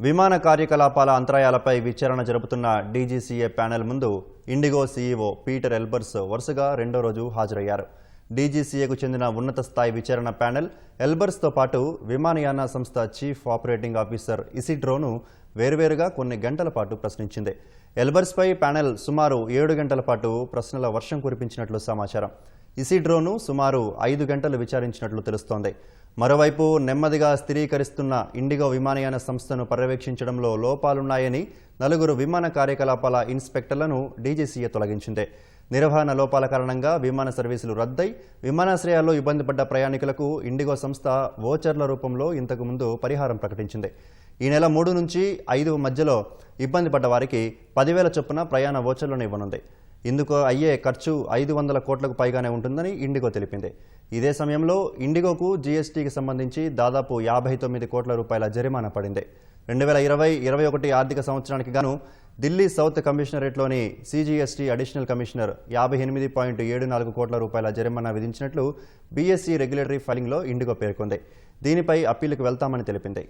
విమాన కార్యకలాపాల అంతరాయాలపై విచారణ జరుపుతున్న డీజీసీఏ ప్యానెల్ ముందు ఇండిగో సీఈఓ పీటర్ ఎల్బర్స్ వరుసగా రెండో రోజు హాజరయ్యారు. డీజీసీఏకు చెందిన ఉన్నత స్థాయి విచారణ ప్యానెల్ ఎల్బర్స్తో పాటు విమానయాన సంస్థ చీఫ్ ఆపరేటింగ్ ఆఫీసర్ ఇసిడ్రోను వేర్వేరుగా కొన్ని గంటల పాటు ప్రశ్నించింది. ఎల్బర్స్పై ప్యానెల్ సుమారు ఏడు గంటల పాటు ప్రశ్నల వర్షం కురిపించినట్లు సమాచారం. ఇసిడ్రోను సుమారు ఐదు గంటలు విచారించినట్లు తెలుస్తోంది. మరోవైపు నెమ్మదిగా స్థిరీకరిస్తున్న ఇండిగో విమానయాన సంస్థను పర్యవేక్షించడంలో లోపాలున్నాయని నలుగురు విమాన కార్యకలాపాల ఇన్స్పెక్టర్లను డీజీసీఏ తొలగించింది. నిర్వహణ లోపాల కారణంగా విమాన సర్వీసులు రద్దై విమానాశ్రయాల్లో ఇబ్బంది పడ్డ ప్రయాణికులకు ఇండిగో సంస్థ వోచర్ల రూపంలో ఇంతకు ముందు పరిహారం ప్రకటించింది. ఈ నెల మూడు నుంచి ఐదు మధ్యలో ఇబ్బంది పడ్డ వారికి పదివేల చొప్పున ప్రయాణ ఓచర్లను ఇవ్వనుంది. ఇందుకు అయ్యే ఖర్చు ఐదు వందల కోట్లకు పైగానే ఉంటుందని ఇండిగో తెలిపింది. ఇదే సమయంలో ఇండిగోకు జీఎస్టీకి సంబంధించి దాదాపు యాభై తొమ్మిది కోట్ల రూపాయల జరిమానా పడింది. రెండు వేల ఇరవై ఇరవై ఒకటి ఆర్థిక సంవత్సరానికి గాను ఢిల్లీ సౌత్ కమిషనరేట్లోని సీజీఎస్టీ అడిషనల్ కమిషనర్ యాభై ఎనిమిది పాయింట్ ఏడు నాలుగు కోట్ల రూపాయల జరిమానా విధించినట్లు బీఎస్సీ రెగ్యులేటరీ ఫైలింగ్లో ఇండిగో పేర్కొంది. దీనిపై అప్పీలకు వెళ్తామని తెలిపింది.